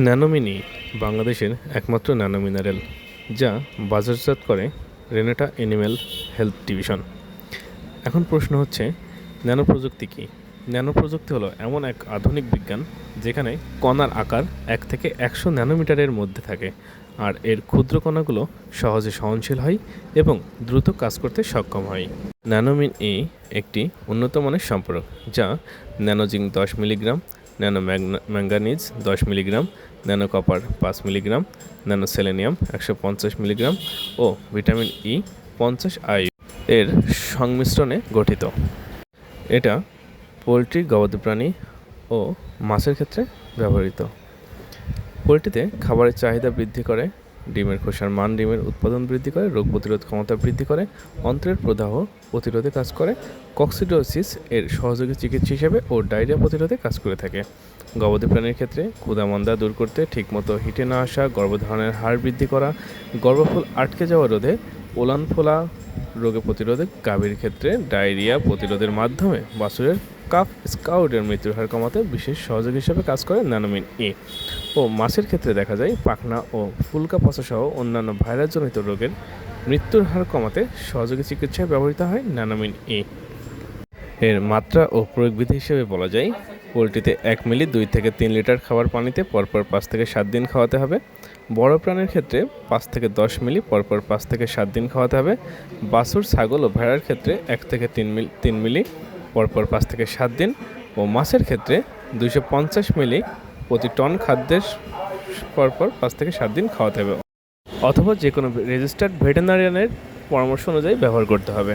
ন্যানোমিনি বাংলাদেশের একমাত্র nano mineral যা বাজারজাত করে রেনেটা এনিম্যাল হেলথ ডিভিশন। এখন প্রশ্ন হচ্ছে ন্যানো প্রযুক্তি কী? ন্যানো প্রযুক্তি হলো এমন এক আধুনিক বিজ্ঞান যেখানে কণার আকার এক থেকে একশো ন্যানোমিটারের মধ্যে থাকে, আর এর ক্ষুদ্র কণাগুলো সহজে সহনশীল হয় এবং দ্রুত কাজ করতে সক্ষম হয়। ন্যানোমিন ই একটি উন্নত মানের সম্পর্ক, যা ন্যানোজিঙ্ক দশ মিলিগ্রাম ন্যানো ম্যাঙ্গানিজ দশ মিলিগ্রাম ন্যানো কপার পাঁচ মিলিগ্রাম ন্যানো সেলেনিয়াম একশো পঞ্চাশ মিলিগ্রাম ও ভিটামিন ই পঞ্চাশ আই এর সংমিশ্রণে গঠিত। এটা পোলট্রি, গবাদি প্রাণী ও মাছের ক্ষেত্রে ব্যবহৃত। পোলট্রিতে খাবারের চাহিদা বৃদ্ধি করে ডিমের খোসার মান ডিমের উৎপাদন বৃদ্ধি করে, রোগ প্রতিরোধ ক্ষমতা বৃদ্ধি করে, অন্ত্রের প্রদাহ প্রতিরোধে কাজ করে। কক্সিডোসিস এর সহযোগী চিকিৎসা হিসেবে ও ডায়রিয়া প্রতিরোধে কাজ করে থাকে। গবাদি প্রাণীর ক্ষেত্রে ক্ষুদামন্দা দূর করতে, ঠিকমতো হিটে না আসা, গর্ভধারণের হার বৃদ্ধি করা, গর্ভফুল আটকে যাওয়া রোধে ওলান ফোলা রোগে প্রতিরোধে গাভীর ক্ষেত্রে ডায়রিয়া প্রতিরোধের মাধ্যমে বাছুরের কাফ স্কাউটের মৃত্যুর হার কমাতে বিশেষ সহযোগী হিসেবে কাজ করে ন্যানোমিন এ। ও মাছের ক্ষেত্রে দেখা যায়, পাখনা ও ফুলকা পচা সহ অন্যান্য ভাইরাসজনিত রোগের মৃত্যুর হার কমাতে সহযোগী চিকিৎসায় ব্যবহৃত হয় ন্যানোমিন এ। এর মাত্রা ও প্রয়োগবিধি হিসেবে বলা যায়, পোলট্রিতে এক মিলি দুই থেকে তিন লিটার খাবার পানিতে পরপর পাঁচ থেকে সাত দিন খাওয়াতে হবে। বড় প্রাণীর ক্ষেত্রে পাঁচ থেকে দশ মিলি পরপর পাঁচ থেকে সাত দিন খাওয়াতে হবে। বাছুর, ছাগল ও ভেড়ার ক্ষেত্রে এক থেকে তিন মিলি তিন মিলি পরপর পাঁচ থেকে সাত দিন ও মাছের ক্ষেত্রে দুইশো পঞ্চাশ মিলি প্রতি টন খাদ্যের পরপর পাঁচ থেকে সাত দিন খাওয়াতে হবে। অথবা যে কোনো রেজিস্টার্ড ভেটেনারিয়ানের পরামর্শ অনুযায়ী ব্যবহার করতে হবে।